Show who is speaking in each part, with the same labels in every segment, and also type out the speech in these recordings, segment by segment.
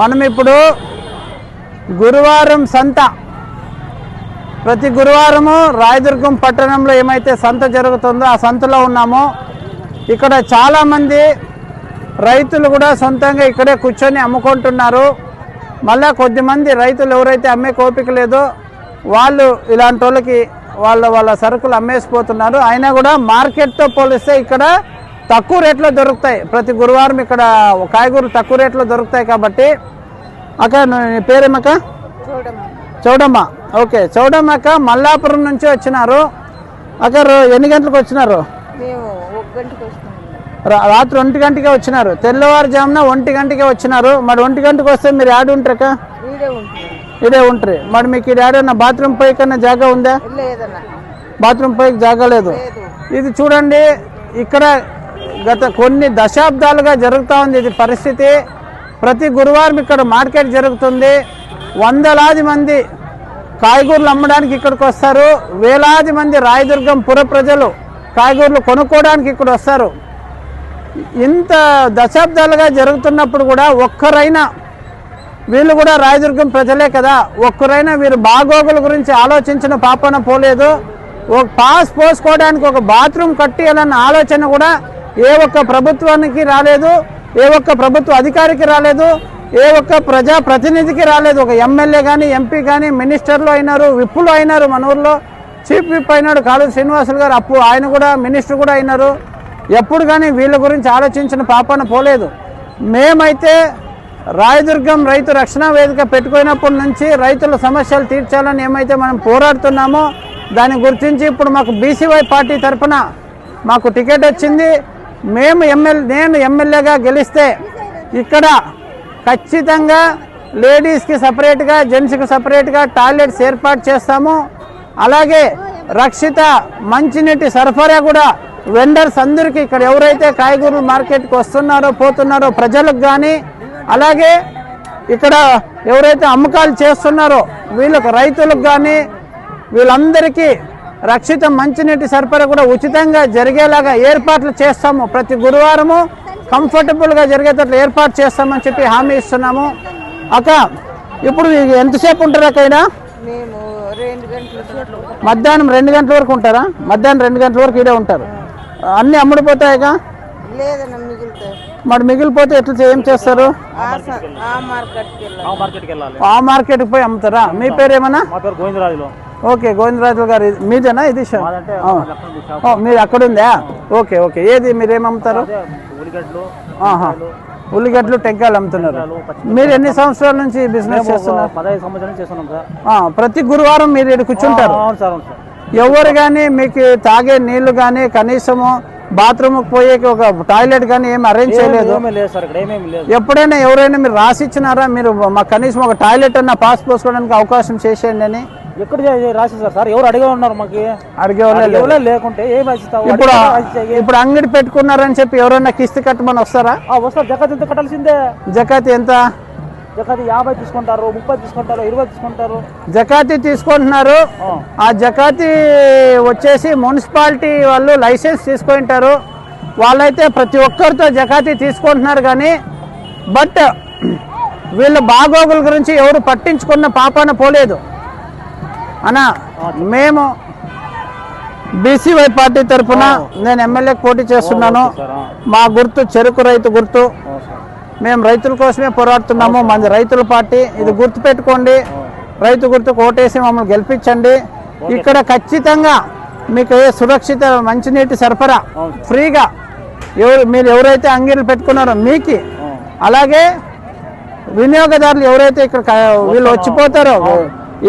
Speaker 1: మనం ఇప్పుడు గురువారం సంత. ప్రతి గురువారము రాయదుర్గం పట్టణంలో ఏమైతే సంత జరుగుతుందో ఆ సంతలో ఉన్నాము. ఇక్కడ చాలామంది రైతులు కూడా సొంతంగా ఇక్కడే కూర్చొని అమ్ముకుంటున్నారు. మళ్ళా కొద్దిమంది రైతులు ఎవరైతే అమ్మే కోపిక లేదో వాళ్ళు ఇలాంటి వాళ్ళకి వాళ్ళ వాళ్ళ సరుకులు అమ్మేసిపోతున్నారు. అయినా కూడా మార్కెట్తో పోలిస్తే ఇక్కడ తక్కువ రేట్లో దొరుకుతాయి. ప్రతి గురువారం ఇక్కడ కాయగూరలు తక్కువ రేట్లో దొరుకుతాయి కాబట్టి. అక్క నీ పేరేమక్క? చౌడమ్మ. ఓకే చౌడమ్మ అక్క మల్లాపురం నుంచి వచ్చినారు. అక్క ఎన్ని గంటలకు వచ్చినారు? రాత్రి ఒంటి గంటకే వచ్చినారు. తెల్లవారుజామున ఒంటి గంటకే వచ్చినారు. మరి ఒంటి గంటకు వస్తే మీరు యాడ్ ఉంటారక
Speaker 2: ఉంటున్నాం
Speaker 1: ఇదే ఉంటారు. మరి మీకు ఈ ఏడన్నా బాత్రూమ్ పోయి కన్నా జాగా ఉందా? బాత్రూమ్ పైకి జాగా లేదు. ఇది చూడండి ఇక్కడ గత కొన్ని దశాబ్దాలుగా జరుగుతూ ఉంది ఇది పరిస్థితి. ప్రతి గురువారం ఇక్కడ మార్కెట్ జరుగుతుంది. వందలాది మంది కాయగూరలు అమ్మడానికి ఇక్కడికి వస్తారు. వేలాది మంది రాయదుర్గం పుర ప్రజలు కాయగూరలు కొనుక్కోవడానికి ఇక్కడ వస్తారు. ఇంత దశాబ్దాలుగా జరుగుతున్నప్పుడు కూడా ఒక్కరైనా వీళ్ళు కూడా రాయదుర్గం ప్రజలే కదా. ఒక్కరైనా వీరు బాగోగుల గురించి ఆలోచించిన పాపన పోలేదు. ఒక పాస్ పోసుకోవడానికి ఒక బాత్రూమ్ కట్టియాలన్న ఆలోచన కూడా ఏ ఒక్క ప్రభుత్వానికి రాలేదు ఏ ఒక్క ప్రభుత్వ అధికారికి రాలేదు ఏ ఒక్క ప్రజా ప్రతినిధికి రాలేదు. ఒక ఎమ్మెల్యే కానీ ఎంపీ కానీ మినిస్టర్లు అయినారు విప్పులు అయినారు మన ఊర్లో. చీఫ్ విప్ అయినాడు కాదు శ్రీనివాసులు గారు అప్పుడు ఆయన కూడా మినిస్టర్ కూడా అయినారు. ఎప్పుడు కానీ వీళ్ళ గురించి ఆలోచించిన పాపన పోలేదు. మేమైతే రాయదుర్గం రైతు రక్షణ వేదిక పెట్టుకున్నప్పటి నుంచి రైతుల సమస్యలు తీర్చాలని ఏమైతే మనం పోరాడుతున్నామో దాని గుర్తించి ఇప్పుడు మాకు బీసీవై పార్టీ తరఫున మాకు టికెట్ వచ్చింది. మేము ఎమ్మెల్యే నేను ఎమ్మెల్యేగా గెలిస్తే ఇక్కడ ఖచ్చితంగా లేడీస్కి సపరేట్గా జెంట్స్కి సపరేట్గా టాయిలెట్స్ ఏర్పాటు చేస్తాము. అలాగే రక్షిత మంచినీటి సరఫరా కూడా వెండర్స్ అందరికీ ఇక్కడ ఎవరైతే కాయగూరలు మార్కెట్కి వస్తున్నారో పోతున్నారో ప్రజలకు కానీ అలాగే ఇక్కడ ఎవరైతే అమ్మకాలు చేస్తున్నారో వీళ్ళకు రైతులకు కానీ వీళ్ళందరికీ రక్షిత మంచినీటి సరఫరా కూడా ఉచితంగా జరిగేలాగా ఏర్పాట్లు చేస్తాము. ప్రతి గురువారము కంఫర్టబుల్గా జరిగేటట్లు ఏర్పాటు చేస్తామని చెప్పి హామీ ఇస్తున్నాము. అక్క ఇప్పుడు ఇది ఎంతసేపు ఉంటారు అక్కైనా మధ్యాహ్నం రెండు గంటల వరకు ఉంటారా? మధ్యాహ్నం రెండు గంటల వరకు ఇడే ఉంటారు. అన్నీ అమ్ముడిపోతాయిగా
Speaker 2: లేదన్నా
Speaker 1: మరి మిగిలిపోతే ఎట్లా ఏం చేస్తారు?
Speaker 2: ఆ మార్కెట్కి
Speaker 1: పోయి అమ్ముతారా? మీ పేరు ఏమన్నా? ఓకే గోవిందరాజు గారు ఇది- మీదేనా ఇది మీరు అక్కడ ఉందా ఓకే ఓకే. ఏది? మీరు ఏమమ్ముతారు
Speaker 3: అదే ఉల్లిగడ్డలు
Speaker 1: టెంకాయలు అమ్ముతున్నారు. మీరు ఎన్ని సంవత్సరాల నుంచి బిజినెస్ చేస్తున్నారు?
Speaker 3: పదహైదు సంవత్సరాలు చేస్తున్నాం సార్.
Speaker 1: ఆ, ప్రతి గురువారం మీరు ఇక్కడ కూర్చుంటారు. ఎవరు కానీ మీకు తాగే నీళ్ళు కానీ కనీసము బాత్రూమ్కి పోయే ఒక టాయిలెట్ కానీ ఏమి అరేంజ్ చేయలేదు.
Speaker 3: ఏమీ లేదు సార్ ఇక్కడ ఏమేమి లేదు.
Speaker 1: ఎప్పుడైనా ఎవరైనా మీరు రాసిచ్చినారా? మీరు మాకు కనీసం ఒక టాయిలెట్ అన్న పాస్ పోసుకోవడానికి అవకాశం చేసేయండి అని.
Speaker 3: ఎక్కడ రాసేసారు సార్? ఎవరు అడిగే ఉన్నారు మాకు?
Speaker 1: అడిగే
Speaker 3: లేకుంటే ఏం
Speaker 1: ఇప్పుడు. ఇప్పుడు అంగడి పెట్టుకున్నారని చెప్పి ఎవరైనా కిస్తీ కట్టమని వస్తారా?
Speaker 3: వస్తారు. జకాత్ ఎంత కట్టాల్సిందే?
Speaker 1: జకాతి ఎంత?
Speaker 3: జకాత్ యాభై తీసుకుంటారు ముప్పై తీసుకుంటారు ఇరవై తీసుకుంటారు.
Speaker 1: జకాతి తీసుకుంటున్నారు.
Speaker 3: ఆ.
Speaker 1: జకాతి వచ్చేసి మున్సిపాలిటీ వాళ్ళు లైసెన్స్ తీసుకుంటారు వాళ్ళైతే ప్రతి ఒక్కరితో జకాతి తీసుకుంటున్నారు కానీ బట్ వీళ్ళ బాగోగుల గురించి ఎవరు పట్టించుకున్న పాపాన పోలేదు. అన్నా మేము బీసీవై పార్టీ తరఫున నేను ఎమ్మెల్యేకి పోటీ చేస్తున్నాను. మా గుర్తు చెరుకు రైతు గుర్తు. మేము రైతుల కోసమే పోరాడుతున్నాము. మంది రైతుల పార్టీ. ఇది గుర్తు పెట్టుకోండి రైతు గుర్తుకు ఓటేసి మమ్మల్ని గెలిపించండి. ఇక్కడ ఖచ్చితంగా మీకు ఏ సురక్షిత మంచినీటి సరఫరా ఫ్రీగా ఎవరు మీరు ఎవరైతే అంగీలు పెట్టుకున్నారో మీకు. అలాగే వినియోగదారులు ఎవరైతే ఇక్కడ వీళ్ళు వచ్చిపోతారో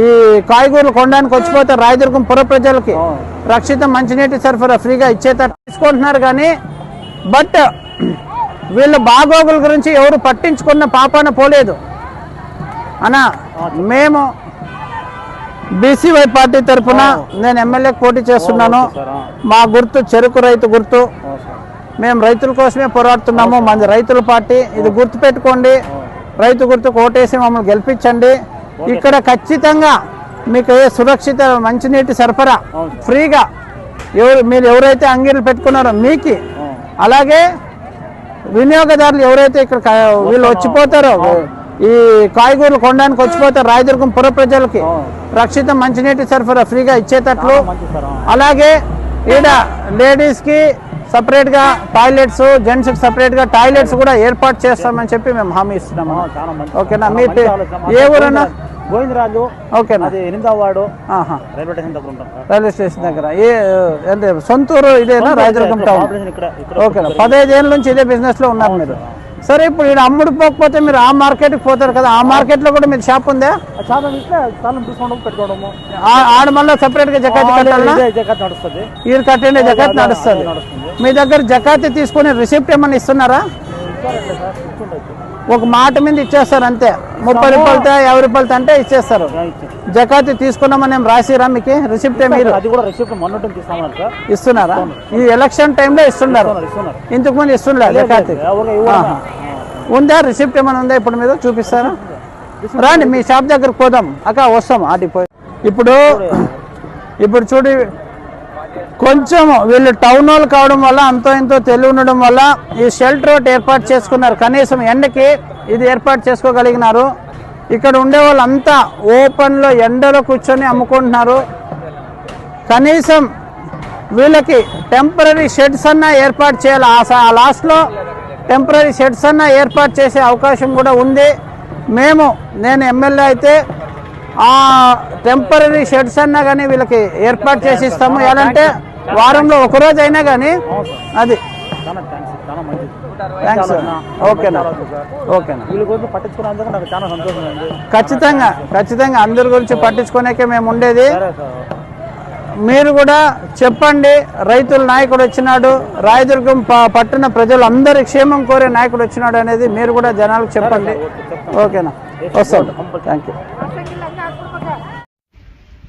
Speaker 1: ఈ కాయగూరలు కొనడానికి వచ్చిపోతారు రాయదుర్గం పుర ప్రజలకి రక్షిత మంచినీటి సరఫరా ఫ్రీగా ఇచ్చేటట్టు తీసుకుంటున్నారు కానీ బట్ వీళ్ళ బాగోగుల గురించి ఎవరు పట్టించుకున్న పాపాన పోలేదు. అన్నా మేము బీసీవై పార్టీ తరఫున నేను ఎమ్మెల్యేకి పోటీ చేస్తున్నాను. మా గుర్తు చెరుకు రైతు గుర్తు. మేము రైతుల కోసమే పోరాడుతున్నాము. మంది రైతుల పార్టీ. ఇది గుర్తు పెట్టుకోండి రైతు గుర్తుకు ఓటేసి మమ్మల్ని గెలిపించండి. ఇక్కడ ఖచ్చితంగా మీకు ఏ సురక్షిత మంచినీటి సరఫరా ఫ్రీగా ఎవరు మీరు ఎవరైతే అంగీలు పెట్టుకున్నారో మీకు. అలాగే వినియోగదారులు ఎవరైతే ఇక్కడ వీళ్ళు వచ్చిపోతారో ఈ కాయగూరలు కొనడానికి వచ్చిపోతే రాయదుర్గం పుర ప్రజలకి రక్షిత మంచినీటి సరఫరా ఫ్రీగా ఇచ్చేటట్లు. అలాగే ఈడ లేడీస్కి సపరేట్గా టాయిలెట్స్ జెంట్స్కి సపరేట్గా టాయిలెట్స్ కూడా ఏర్పాటు చేస్తామని చెప్పి మేము హామీ ఇస్తున్నాము ఓకేనా? మీ. ఏ ఊరన్నా?
Speaker 3: గోవిందరాజు
Speaker 1: ఓకేనా
Speaker 3: అది ఎనిమిదవ రైల్వే స్టేషన్ దగ్గర ఉంటాం.
Speaker 1: రైల్వే స్టేషన్ దగ్గర. ఏ అంటే సొంతూరు ఇదేనా? రాయదుర్గం టౌన్. ఓకేనా పదహైదు ఏళ్ళ నుంచి ఇదే బిజినెస్లో ఉన్నారు మీరు. సరే ఇప్పుడు ఇక్కడ అమ్ముడు పోకపోతే మీరు ఆ మార్కెట్కి పోతారు కదా. ఆ మార్కెట్లో కూడా మీరు షాప్ ఉందా?
Speaker 3: పెట్టుకోవడము.
Speaker 1: ఆ- ఆడ మళ్ళీ సపరేట్గా జకాతి
Speaker 3: నడుస్తుంది.
Speaker 1: ఈ కట్టండి జకాత్ నడుస్తుంది మీ దగ్గర జకాతి తీసుకుని రిసిప్ట్ ఏమన్నా ఇస్తున్నారా? ఒక మాట మీద ఇచ్చేస్తారు అంతే. ముప్పై రూపాయలతో యాభై రూపాయలతో అంటే ఇచ్చేస్తారు. జకాతి తీసుకున్నామని రాసిరా మీకు? రిసిప్ట్ మీరు?
Speaker 3: అది కూడా రిసిప్ట్
Speaker 1: ఇస్తున్నారా? ఈ ఎలక్షన్ టైంలో ఇస్తున్నారు. ఇంతకు ముందు ఇస్తున్నారు జకాతి. ఉందా? రిసిప్ట్ ఏమైనా ఉందా ఇప్పుడు మీరు చూపిస్తారా? రాండి మీ షాప్ దగ్గరకు పోదాం. అక్క వస్తాం. అది పోయి. ఇప్పుడు. ఇప్పుడు చూడు కొంచెం వీళ్ళు టౌన్ వాళ్ళు కావడం వల్ల అంతో ఇంతో తెలివి ఉండడం వల్ల ఈ షెల్టర్ ఒకటి ఏర్పాటు చేసుకున్నారు. కనీసం ఎండకి ఇది ఏర్పాటు చేసుకోగలిగినారు. ఇక్కడ ఉండే వాళ్ళంతా ఓపెన్లో ఎండలో కూర్చొని అమ్ముకుంటున్నారు. కనీసం వీళ్ళకి టెంపరీ షెడ్స్ అన్నా ఏర్పాటు చేయాలి. ఆ ఆ లాస్ట్లో టెంపరీ షెడ్స్ అన్నా ఏర్పాటు చేసే అవకాశం కూడా ఉంది. మేము నేను ఎమ్మెల్యే అయితే ఆ టెంపరీ షెడ్స్ అన్నా కానీ వీళ్ళకి ఏర్పాటు చేసి ఇస్తాము. ఎలాంటే వారంలో ఒక రోజు అయినా కానీ అది.
Speaker 3: థ్యాంక్స్
Speaker 1: ఓకేనా. ఓకేనా
Speaker 3: వీళ్ళ గురించి పట్టించుకున్నందుకు నాకు చాలా సంతోషం ఉంది
Speaker 1: ఖచ్చితంగా ఖచ్చితంగా అందరి గురించి పట్టించుకునేకే మేము ఉండేది. మీరు కూడా చెప్పండి. రైతుల నాయకుడు వచ్చినాడు. రాయదుర్గం పట్టణ ప్రజలు అందరి క్షేమం కోరే నాయకుడు వచ్చినాడు అనేది మీరు కూడా జనాలకు చెప్పండి. ఓకేనా వస్తాం. Thank you